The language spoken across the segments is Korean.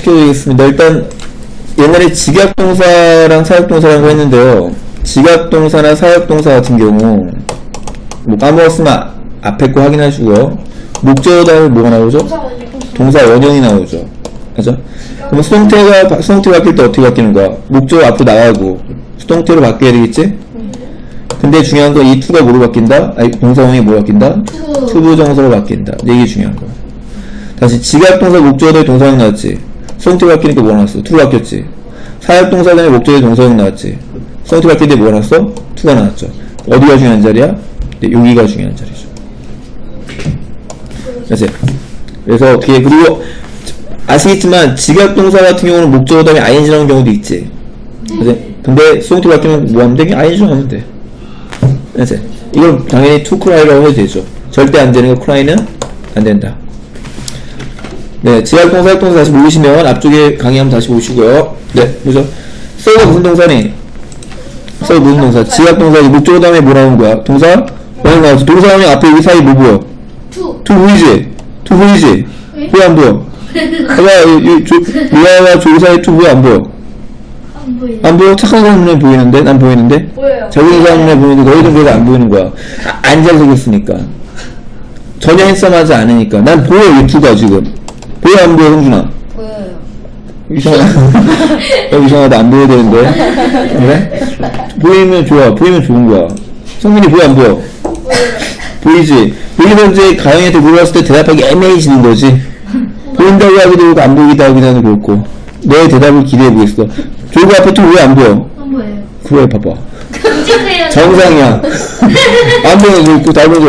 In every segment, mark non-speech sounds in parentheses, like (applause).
시켜드리겠습니다. 일단 옛날에 직약동사랑 사역동사라고 했는데요. 직약동사나 사역동사 같은 경우 뭐 까먹었으면 앞에 거 확인하시고요. 목적어 다음에 뭐가 나오죠? 동사 원형이 나오죠. 그죠? 그럼 수동태가 바- 수동태 바뀔 때 어떻게 바뀌는 거야? 목적어 앞으로 나가고 수동태로 바뀌어야 되겠지? 근데 중요한 건 이 투가 뭐로 바뀐다? 아니 동사원이 뭐로 바뀐다? 투. 투부정사로 바뀐다. 이게 중요한 거야. 다시 직약동사 목적어에 동사형 나왔지. 수동태 바뀌니까 뭐 나왔어? 투로 바뀌었지. 사역동사 다음에 목적어에 동사형 나왔지. 바뀔 때 뭐가 나왔어? 투가 나왔죠. 어디가 중요한 자리야? 네, 여기가 중요한 자리죠. 그치? 그래서 어떻게 그리고 아시겠지만 직약동사 같은 경우는 목적어 다음에 ing 나오는 경우도 있지. 그치? 근데 수동태 바뀌면 뭐 하면 돼? ing 하면 돼. 그치? 이걸 당연히 to cry라고 해도 되죠. 절대 안 되는 거 cry는 안 된다. 네, 지각동사, 활동사 다시 모르시면 앞쪽에 강의 한번 다시 보시고요. 네, 보죠. 써가 무슨 동사니? 써가 무슨 동사? 지각동사, 목적어 다음에 뭐 나오는 거야? 동사? 원형 나왔지. 동사 하면 앞에 여기 사이 뭐 보여? 투. 투 보이지? 투 보이지? 왜 안 보여? (laughs) 봐봐, 이, 이, 조, 미아와 조사의 투 보여? 안 보여? 안 보여? 착한 사람 눈에 보이는데? 난 보이는데? 보여요. 잘생긴 사람 눈에 보이는데 너희들 그래도 안 보이는 거야. 아, 안 잘생겼으니까. 전혀 핸섬하지 않으니까. 난 보여, 이 투가 지금. 보여, 안 보여, 형준아? 보여요. 이상하다. (laughs) 어, 이상하다. 안 보여야 되는데. 그래? 보이면 좋아. 보이면 좋은 거야. 성민이 보여, 안 보여? 보이지? 여기서 이제 가영이한테 물어봤을 때 대답하기 애매해지는 거지. 보인다고 하기도 그렇고, 안 보이기도 하기도 하는 그렇고. 내 대답을 기대해 보겠어. 조구 앞에 또 왜 안 보여? 안 보여요. 그래, 봐봐. 정상이야. 안 보여, 이거 잘 보여.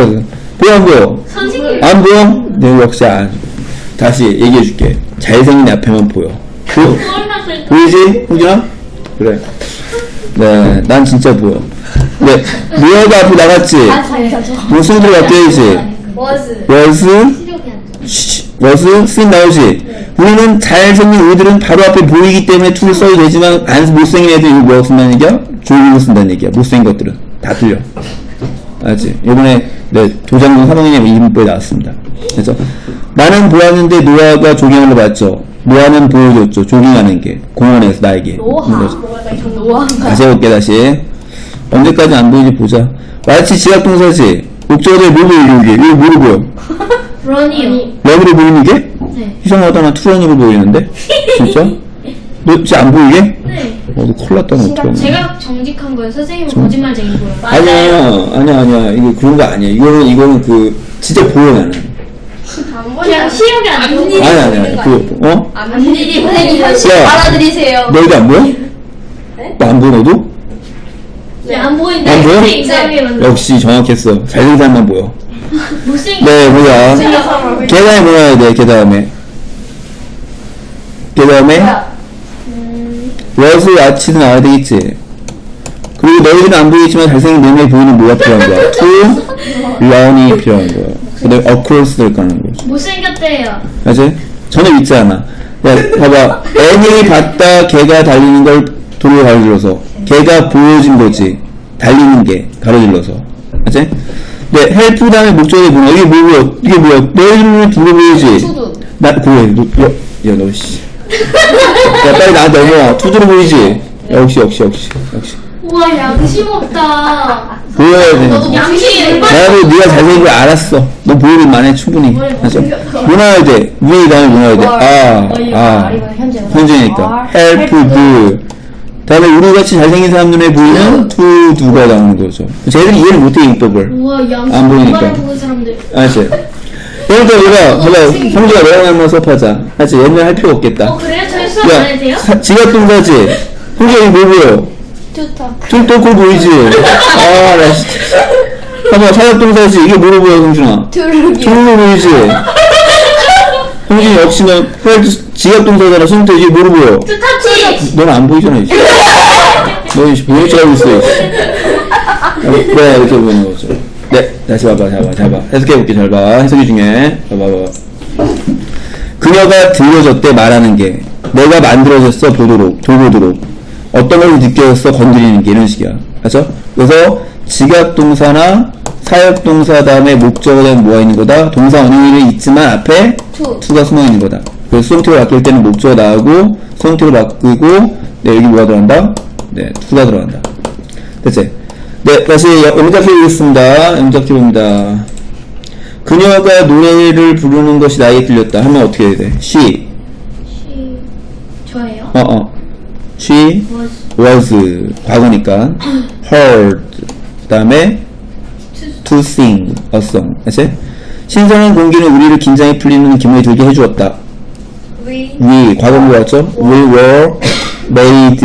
보여, 안 보여? 선생님. 안 보여? 네, 역시 안. 다시 얘기해 줄게. 잘생긴 앞에만 보여. 보, 보이지? 홍준아? 그래. 네, 난 진짜 보여. 네, 미어가 앞에 나갔지? 무슨 들어 바뀌어야지? 워즈. was, 시력이 안 좋아. was, 쓴 나오지? 우리는 잘생긴 우리들은 바로 앞에 보이기 때문에 툴을 써도 되지만 안 못생긴 애들 이거 뭐 쓴다는 얘기야? 조국을 쓴다는 얘기야. 못생긴 것들은. 다 틀려. 알지? 이번에 네, 도장군 사망님 이름표에 나왔습니다. 그래서 나는 보았는데 노아가 조깅하는 거 봤죠? 노아는 보여줬죠. 조깅하는 게 공원에서 나에게. 노아. 다시 해볼게 다시. 언제까지 안 보이지 보자. 마치 지각동사지. 목적어들 뭐 (laughs) 보이는 게? 이거 보여? 런이요. 런으로 보이는 게? 네. 이상하다 나 투런으로 보이는데? 진짜? (laughs) 너 진짜 안 보이게? 네. 어, 너너 어떡하냐. 제가 정직한 거예요. 선생님은 거짓말쟁이고요. 아니야, 아니야, 아니야. 이거 그런 거 아니야. 이거는, 이거는 그, 진짜 보여, 나는. 시력이 안 좋은 아니, 아니, 아니. 그, 어? 앞일이 선생님 야. 받아들이세요. 너희도 안 보여? 너안 보여, 너도? 네, 안 보인다. 안 보여? 네. 역시 정확했어. 잘생긴 사람만 보여. (laughs) 못생긴 네, 보자. 사람. 개 다음에 뭐 나야 돼, 개 다음에. 개 다음에? was, watch도 나와야 되겠지. 그리고 너희들은 안 보이지만 잘생긴 내 눈에 보이는 뭐가 필요한 거야? (laughs) to, learn이 필요한 거야. 그 다음에 across를 가는 거지. 못생겼대요. 알지? 전혀 있지 않아. 야, 봐봐. 애니 봤다, 걔가 달리는 걸 도로 가로질러서. 걔가 보여진 거지. 달리는 게, 가로질러서. 알지? 네, 헬프 다음에 목적이 뭐야? 이게 뭐야? 이게 뭐야? 너희들은 두고 보이지? 나, 그래. 너, 야, 야, 너, 씨. 야, 빨리 나한테 넘어와. 투두로 보이지? 역시, 역시, 역시, 역시. 우와 양심 없다. 보여야 돼. 양심. 나도 네가 잘생긴 걸 알았어. 너 보이는 만해 충분히. 뭐 나와야 돼? 위에 다음에 뭐 나와야 돼? 아, 아. 현재니까. help, do. 다음에 우리 같이 잘생긴 사람 눈에 보이는 to, do가 나오는 거죠. 쟤들이 이해를 못해, 인법을. 우와 양심 안 보이니까. 보는 사람들. 알았지? 그러니까 우리가, 봐봐, 성주가 너랑 한번 수업하자. 알았지? 옛날 할 필요 없겠다. 어 그래요? 저희 수업 안 해도 돼요? 사- 지각 동사지? 성주가 이거 뭐 보여? 툴토콜 보이지? 아, 나 진짜. 봐봐, 사역동사지? 이게 뭐로 보여, 성준아? 툴로 보이지? 성준이 역시나, 헬 지각동사잖아, 성태 이게 뭐로 보여? 투타치. 넌안 보이잖아, 이제. 너 이제 보일 줄 알고 있어, 이제. 어, 네, 이렇게 보이는 거죠. 네, 다시 봐봐, 잘 봐, 잘 봐. 해석해볼게, 잘 봐. 해석이 중에. 잘 봐, 봐. 그녀가 들려줬대 말하는 게 내가 만들어졌어 보도록 돌보도록 어떤 걸 느껴졌어 건드리는 게 이런 식이야 맞죠? 그래서 지각동사나 사역동사 다음에 목적어는 뭐가 있는 거다 동사 원형이 있지만 앞에 투. 투가 숨어 있는 거다 그래서 수동태로 바뀔 때는 목적어 나오고 수동태로 바꾸고 네 여기 뭐가 들어간다? 네 to가 들어간다 됐지? 네 다시 영작 해보겠습니다 영작 해봅니다 그녀가 노래를 부르는 것이 나에게 들렸다 하면 어떻게 해야 돼? she 시 저예요? 어 어 she was 과거니까 heard 그 다음에 to sing a song 그치? 신선한 공기는 우리를 긴장이 풀리는 기분이 들게 해주었다 We we 과거문 같죠? we were made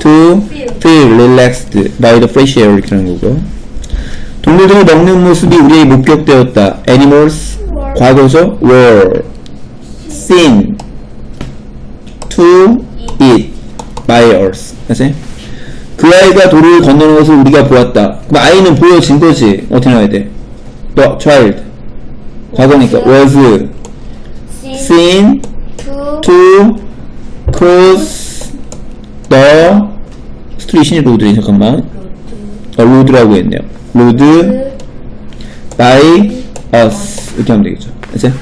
to feel relaxed by the fresh air 이렇게 하는 거고 동물들이 먹는 모습이 우리에게 목격되었다 animals 과거죠? were seen to us 그치? 그 아이가 도로를 건너는 것을 우리가 보았다. 그럼 아이는 보여진 거지. 어떻게 나와야 돼? the child. 과거니까. was. seen to cross the street이 로드래 잠깐만. 어, 로드라고 했네요. 로드 by us. 이렇게 하면 되겠죠. 이제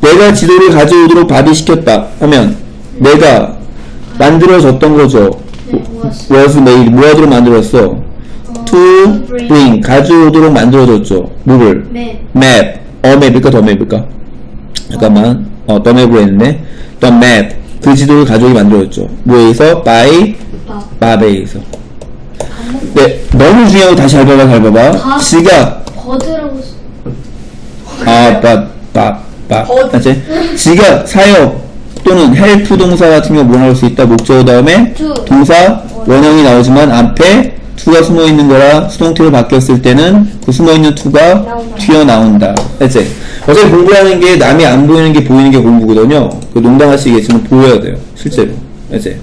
내가 지도를 가져오도록 밥이 시켰다. 하면 내가 만들어졌던 거죠. 네, was was made 무엇으로 만들었어? to bring. 가져오도록 만들어졌죠. 뭐를 made map. 어 맵일까 더 맵일까? 잠깐만. 어 더 맵으로 했네. the map. 그 지도를 가족이 만들었죠. 뭐에서? By 밥. 밥에서. 네 너무 중요하고 다시 잘 봐봐 잘 봐봐. 밥. 지가 버드라고 써- 아밥 밥밥. 버드. 맞지? 지가 사역 또는 헬프 동사 같은 경우 뭐 나올 수 있다 목적어 다음에 to. 동사 원형이 나오지만 앞에 to가 숨어 있는 거라 수동태로 바뀌었을 때는 그 숨어 있는 to가 나온다. 튀어 나온다. 알지? 어차피 공부하는 게 남이 안 보이는 게 보이는 게 공부거든요. 그 농담하시겠지만 보여야 돼요. 실제로. 알지?